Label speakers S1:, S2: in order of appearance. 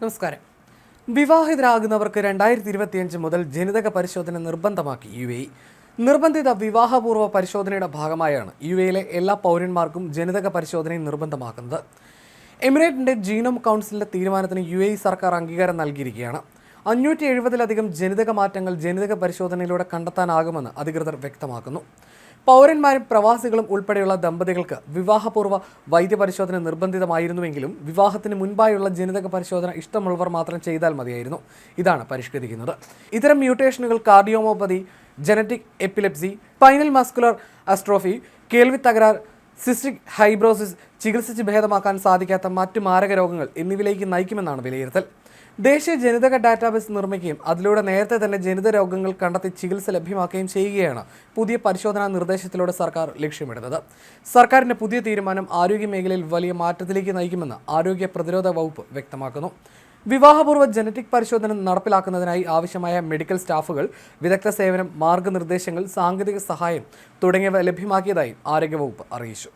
S1: നമസ്കാരം. വിവാഹിതരാകുന്നവർക്ക് രണ്ടായിരത്തി ഇരുപത്തിയഞ്ച് മുതൽ ജനിതക പരിശോധന നിർബന്ധമാക്കി യു എ നിർബന്ധിത വിവാഹപൂർവ പരിശോധനയുടെ ഭാഗമായാണ് യു എയിലെ എല്ലാ പൗരന്മാർക്കും ജനിതക പരിശോധനയും നിർബന്ധമാക്കുന്നത്. എമിറേറ്റിന്റെ ജീനോം കൗൺസിലിന്റെ തീരുമാനത്തിന് യു എ സർക്കാർ അംഗീകാരം നൽകിയിരിക്കുകയാണ്. അഞ്ഞൂറ്റി എഴുപതിലധികം ജനിതക മാറ്റങ്ങൾ ജനിതക പരിശോധനയിലൂടെ കണ്ടെത്താനാകുമെന്ന് അധികൃതർ വ്യക്തമാക്കുന്നു. പൗരന്മാരും പ്രവാസികളും ഉൾപ്പെടെയുള്ള ദമ്പതികൾക്ക് വിവാഹപൂർവ വൈദ്യപരിശോധന നിർബന്ധിതമായിരുന്നുവെങ്കിലും വിവാഹത്തിന് മുൻപായുള്ള ജനിതക പരിശോധന ഇഷ്ടമുള്ളവർ മാത്രം ചെയ്താൽ മതിയായിരുന്നു. ഇതാണ് പരിഷ്കരിക്കുന്നത്. ഇത്തരം മ്യൂട്ടേഷനുകൾ cardiomyopathy genetic epilepsy spinal muscular atrophy കേൾവി തകരാർ സിസ്റ്റിക് ഹൈബ്രോസിസ് ചികിത്സിച്ച് ഭേദമാക്കാൻ സാധിക്കാത്ത മറ്റു മാരക രോഗങ്ങൾ എന്നിവയിലേക്ക് നയിക്കുമെന്നാണ് വിലയിരുത്തൽ. ദേശീയ ജനിതക ഡാറ്റാബേസ് നിർമ്മിക്കുകയും അതിലൂടെ നേരത്തെ തന്നെ ജനിത രോഗങ്ങൾ കണ്ടെത്തി ചികിത്സ ലഭ്യമാക്കുകയും ചെയ്യുകയാണ് പുതിയ പരിശോധനാ നിർദ്ദേശത്തിലൂടെ സർക്കാർ ലക്ഷ്യമിടുന്നത്. സർക്കാരിന്റെ പുതിയ തീരുമാനം ആരോഗ്യ മേഖലയിൽ വലിയ മാറ്റത്തിലേക്ക് നയിക്കുമെന്ന് ആരോഗ്യ പ്രതിരോധ വകുപ്പ് വ്യക്തമാക്കുന്നു. വിവാഹപൂർവ ജനറ്റിക് പരിശോധന നടപ്പിലാക്കുന്നതിനായി ആവശ്യമായ മെഡിക്കൽ സ്റ്റാഫുകൾ വിദഗ്ധ സേവനം മാർഗനിർദ്ദേശങ്ങൾ സാങ്കേതിക സഹായം തുടങ്ങിയവ ലഭ്യമാക്കിയതായും ആരോഗ്യവകുപ്പ് അറിയിച്ചു.